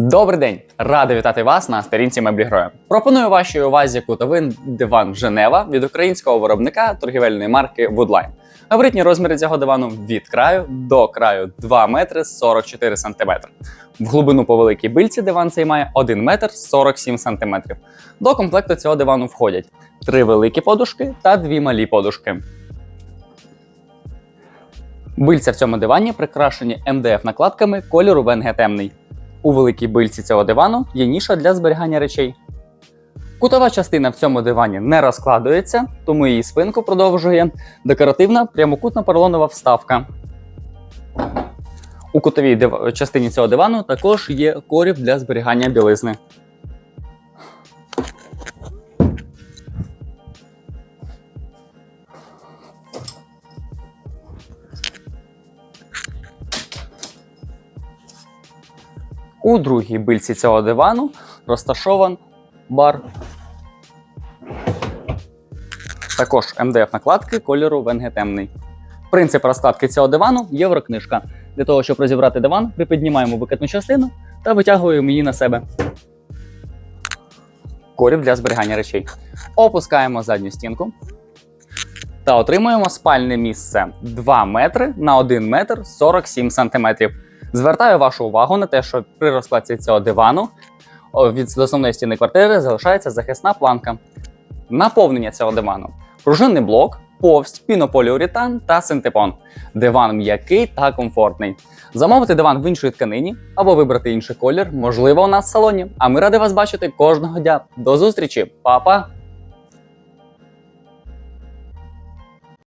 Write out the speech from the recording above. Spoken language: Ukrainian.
Добрий день! Радий вітати вас на сторінці меблі Гроя. Пропоную вашій увазі кутовий диван Женева від українського виробника торгівельної марки Woodline. Габаритні розміри цього дивану від краю до краю 2 метри 44 сантиметри. В глибину по великій бильці диван цей має 1 метр 47 сантиметрів. До комплекту цього дивану входять три великі подушки та дві малі подушки. Бильця в цьому дивані прикрашені МДФ накладками кольору ВНГ темний. У великій бильці цього дивану є ніша для зберігання речей. Кутова частина в цьому дивані не розкладується, тому її спинку продовжує декоративна прямокутна поролонова вставка. У кутовій див... частині цього дивану також є коріб для зберігання білизни. У другій бильці цього дивану розташован бар. Також МДФ накладки кольору ВНГ темний. Принцип розкладки цього дивану єврокнижка. Для того, щоб розібрати диван, припіднімаємо викидну частину та витягуємо її на себе. Коріб для зберігання речей. Опускаємо задню стінку та отримуємо спальне місце 2 метри на 1 метр 47 сантиметрів. Звертаю вашу увагу на те, що при розкладці цього дивану від основної стіни квартири залишається захисна планка. Наповнення цього дивану: пружинний блок, повсть, пінополіуретан та синтепон. Диван м'який та комфортний. Замовити диван в іншій тканині або вибрати інший колір можливо у нас в салоні. А ми раді вас бачити кожного дня. До зустрічі, Па-па!